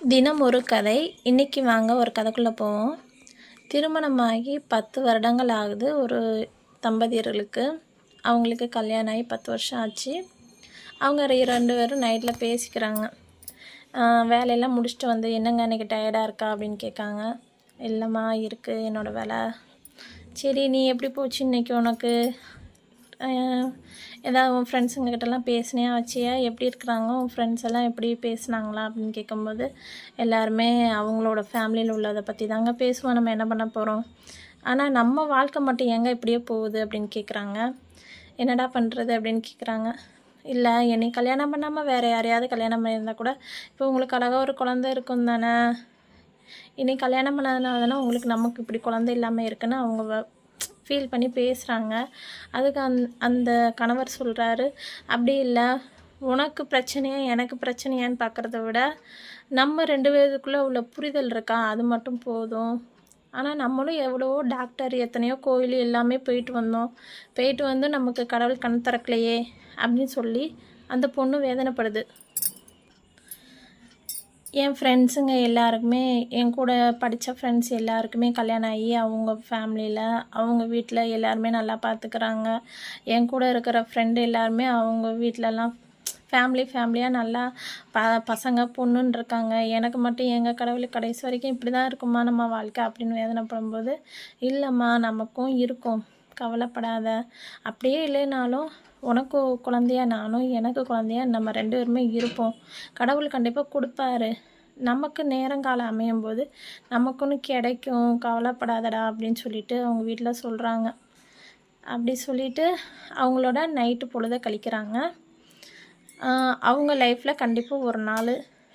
தினம் ஒரு கதை. இன்றைக்கி வாங்க ஒரு கதைக்குள்ளே போவோம். திருமணமாகி பத்து வருடங்கள் ஆகுது ஒரு தம்பதியர்களுக்கு. அவங்களுக்கு கல்யாணம் ஆகி பத்து வருஷம் ஆச்சு. அவங்க ரெண்டு பேரும் நைட்டில் பேசிக்கிறாங்க. வேலையெல்லாம் முடிச்சுட்டு வந்து என்னங்க இன்றைக்கி டயர்டாக இருக்கா அப்படின்னு கேட்காங்க. இல்லைம்மா இருக்குது என்னோடய வேலை. சரி நீ எப்படி போச்சு இன்னைக்கு உனக்கு? ஏதாவது உன் ஃப்ரெண்ட்ஸுங்கக்கிட்டலாம் பேசினியா வச்சியா எப்படி இருக்கிறாங்க? உன் ஃப்ரெண்ட்ஸ் எல்லாம் எப்படி பேசுனாங்களா? அப்படின்னு கேட்கும்போது எல்லாருமே அவங்களோட ஃபேமிலியில் உள்ளதை பற்றி தாங்க பேசுவோம். நம்ம என்ன பண்ண போகிறோம் ஆனால் நம்ம வாழ்க்கை மட்டும் எங்கே இப்படியே போகுது அப்படின்னு கேட்குறாங்க என்னடா பண்ணுறது அப்படின்னு கேட்குறாங்க இல்லை என்னை கல்யாணம் பண்ணாமல் வேறு யாரையாவது கல்யாணம் பண்ணியிருந்தா கூட இப்போ உங்களுக்கு அழகாக ஒரு குழந்தை இருக்கும் தானே இனி கல்யாணம் பண்ணாதனால தானே உங்களுக்கு நமக்கு இப்படி குழந்தை இல்லாமல் இருக்குன்னு அவங்க ஃபீல் பண்ணி பேசுகிறாங்க அதுக்கு அந் அந்த கணவர் சொல்கிறாரு அப்படி இல்லை. உனக்கு பிரச்சனையா எனக்கு பிரச்சனையான்னு பார்க்குறத விட நம்ம ரெண்டு பேருக்குள்ளே உள்ள புரிதல் இருக்கா? அது மட்டும் போதும். ஆனால் நம்மளும் எவ்வளவோ டாக்டர் எத்தனையோ கோயில் எல்லாமே போயிட்டு வந்தோம். போயிட்டு வந்து நமக்கு கடவுள் கண் திறக்கலையே அப்படின்னு சொல்லி அந்த பொண்ணு வேதனைப்படுது. என் ஃப்ரெண்ட்ஸுங்க எல்லாருக்குமே என் கூட படித்த ஃப்ரெண்ட்ஸ் எல்லாருக்குமே கல்யாணம் ஆகி அவங்க ஃபேமிலியில் அவங்க வீட்டில் எல்லாருமே நல்லா பார்த்துக்கிறாங்க என் கூட இருக்கிற ஃப்ரெண்டு எல்லாருமே அவங்க வீட்டிலலாம் ஃபேமிலி ஃபேமிலியாக நல்லா ப பசங்க பொண்ணுன்னு இருக்காங்க எனக்கு மட்டும் எங்கள் கடவுள் கடைசி வரைக்கும் இப்படி தான் இருக்குமா நம்ம வாழ்க்கை அப்படின்னு வேதனைப்படும்போது இல்லைம்மா நமக்கும் இருக்கும். கவலைப்படாத. அப்படியே இல்லைனாலும் உனக்கு குழந்தையா நானும் எனக்கு குழந்தையா நம்ம ரெண்டு பேருமே இருப்போம். கடவுள் கண்டிப்பாக கொடுப்பாரு. நமக்கு நேரங்காலம் அமையும் போது நமக்குன்னு கிடைக்கும். கவலைப்படாதடா அப்படின்னு சொல்லிட்டு அவங்க வீட்டில் சொல்கிறாங்க அப்படி சொல்லிட்டு அவங்களோட நைட்டு பொழுத கழிக்கிறாங்க. அவங்க லைஃப்பில் கண்டிப்பாக ஒரு நாள்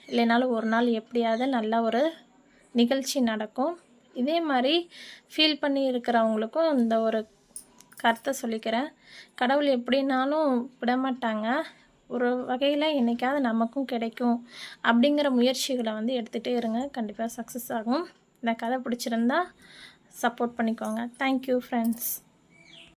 இல்லைனாலும் ஒரு நாள் எப்படியாவது நல்ல ஒரு நிகழ்ச்சி நடக்கும். இதே மாதிரி ஃபீல் பண்ணி இருக்கிறவங்களுக்கும் இந்த ஒரு கருத்தை சொல்லிக்கிறேன். கடவுள் எப்படினாலும் விடமாட்டாங்க. ஒரு வகையில் என்றைக்காவது நமக்கும் கிடைக்கும் அப்படிங்கிற முயற்சிகளை வந்து எடுத்துகிட்டே இருங்க. கண்டிப்பாக சக்ஸஸ் ஆகும். இந்த கதை பிடிச்சிருந்தா சப்போர்ட் பண்ணிக்கோங்க. Thank you friends